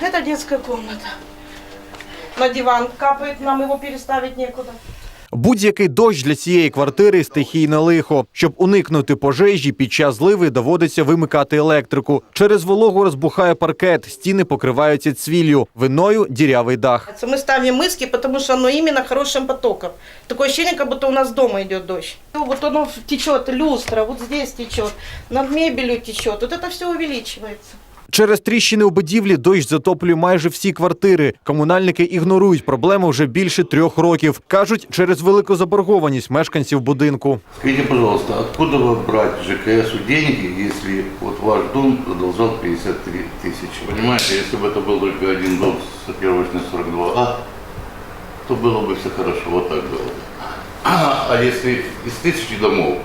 Это детская комната. На диван капает, нам его переставить некуда. Будь-який дощ для цієї квартири стихійне лихо. Щоб уникнути пожежі, під час зливи доводиться вимикати електрику. Через вологу розбухає паркет, стіни покриваються цвіллю, виною дірявий дах. Мы ставим миски, потому что оно именно хорошим потоком. Такое ощущение, как будто у нас дома идет дождь. Ну, Вот оно течет, люстра, вот здесь течет, над мебелью течет. Вот это все увеличивается. Через тріщини у будівлі дощ затоплює майже всі квартири. Комунальники ігнорують проблему вже більше трьох років. кажуть, через велику заборгованість мешканців будинку. Скажите, пожалуйста, откуда вы брать ЖКС деньги, если вот ваш дом задолжал 53 тысячи? Понимаете, если бы это был только один дом сортировочный 42А, то было бы все хорошо, вот так было бы. А если из тысячи домов,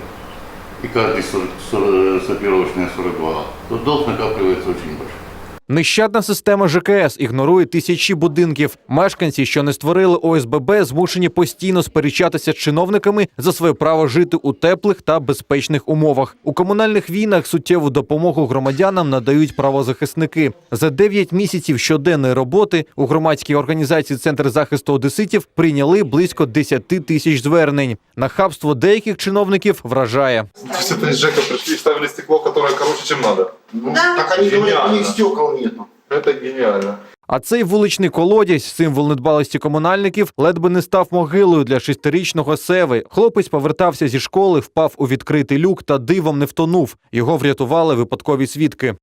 и каждый сор- сор- сортировочный 42А, то долг накапливается очень большой. Нещадна система ЖКС ігнорує тисячі будинків. Мешканці, що не створили ОСББ, змушені постійно сперечатися з чиновниками за своє право жити у теплих та безпечних умовах. У комунальних війнах суттєву допомогу громадянам надають правозахисники. За 9 місяців щоденної роботи у громадській організації Центр захисту одеситів прийняли близько 10 тисяч звернень. Нахабство деяких чиновників вражає То есть это из ЖЭКа пришли и ставили стекло, которое короче, чем надо. Ну, Да. Так они говорят, у них Гениально. стекол нету. Это гениально. А цей вуличний колодязь, символ недбалості комунальників, ледве не став могилою для шестирічного Севи. Хлопець повертався зі школи, впав у відкритий люк та дивом не втонув. Його врятували випадкові свідки.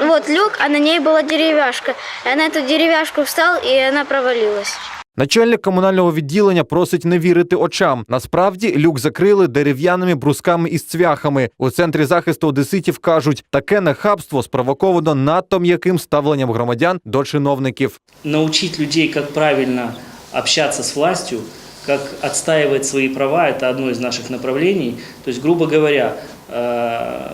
Вот люк, а на ней была деревяшка. Я на эту деревяшку встал, и она провалилась. Начальник комунального відділення просить не вірити очам. Насправді люк закрили дерев'яними брусками із цвяхами. У центрі захисту одеситів кажуть, таке нахабство спровоковано надто м'яким ставленням громадян до чиновників. научить людей, как правильно общаться с властью, как отстаивать свои права, это одно из наших направлений. То есть, грубо говоря, э,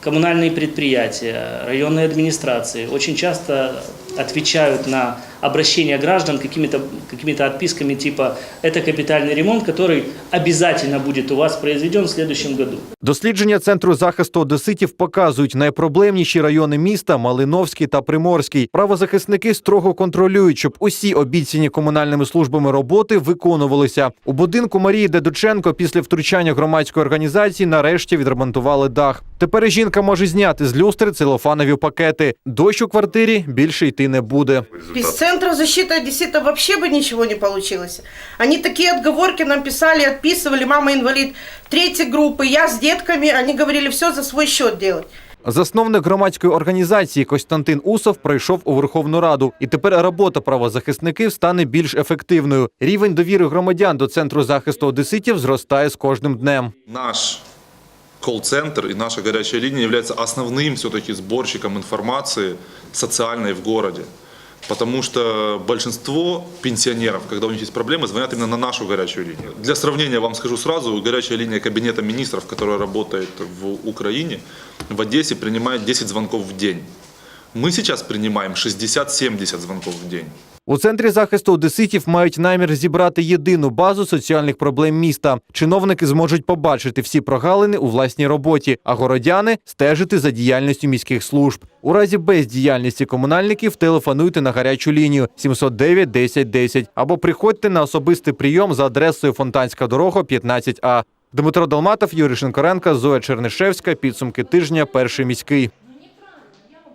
коммунальные предприятия, районные администрации очень часто отвечают на обращения граждан какими-то какими отписками типа «это капитальный ремонт, который обязательно будет у вас произведен в следующем году». Дослідження центру захисту одеситів показують найпроблемніші райони міста Малиновський та Приморський. Правозахисники строго контролюють, щоб усі обіцяні комунальними службами роботи виконувалися. У будинку Марії Дедученко після втручання громадської організації нарешті відремонтували дах. Тепер жінка може зняти з люстри целофанові пакети. Дощ у квартирі більше йти не буде. Без центра защиты одессита вообще бы ничего не получилось. Они такие отговорки нам писали, отписывали, мама инвалид третьей группы, я с детками, они говорили все за свой счет делать. Засновник громадської організації Костянтин Усов прийшов у Верховну Раду, і тепер робота правозахисників стане більш ефективною. Рівень довіри громадян до центру захисту одеситів зростає з кожним днем. наш колл-центр и наша горячая линия является основным все-таки сборщиком информации социальной в городе. Потому что большинство пенсионеров, когда у них есть проблемы, звонят именно на нашу горячую линию. Для сравнения вам скажу сразу, горячая линия Кабинета министров, которая работает в Украине, в Одессе принимает 10 звонков в день. Мы сейчас принимаем 60-70 звонков в день. У центрі захисту одеситів мають намір зібрати єдину базу соціальних проблем міста. Чиновники зможуть побачити всі прогалини у власній роботі, а городяни стежити за діяльністю міських служб. У разі бездіяльності комунальників телефонуйте на гарячу лінію 709 10 10 або приходьте на особистий прийом за адресою Фонтанська дорога 15А. Дмитро Долматов, Юрій Шинкоренко, Зоя Чернишевська. Підсумки тижня. Перший міський.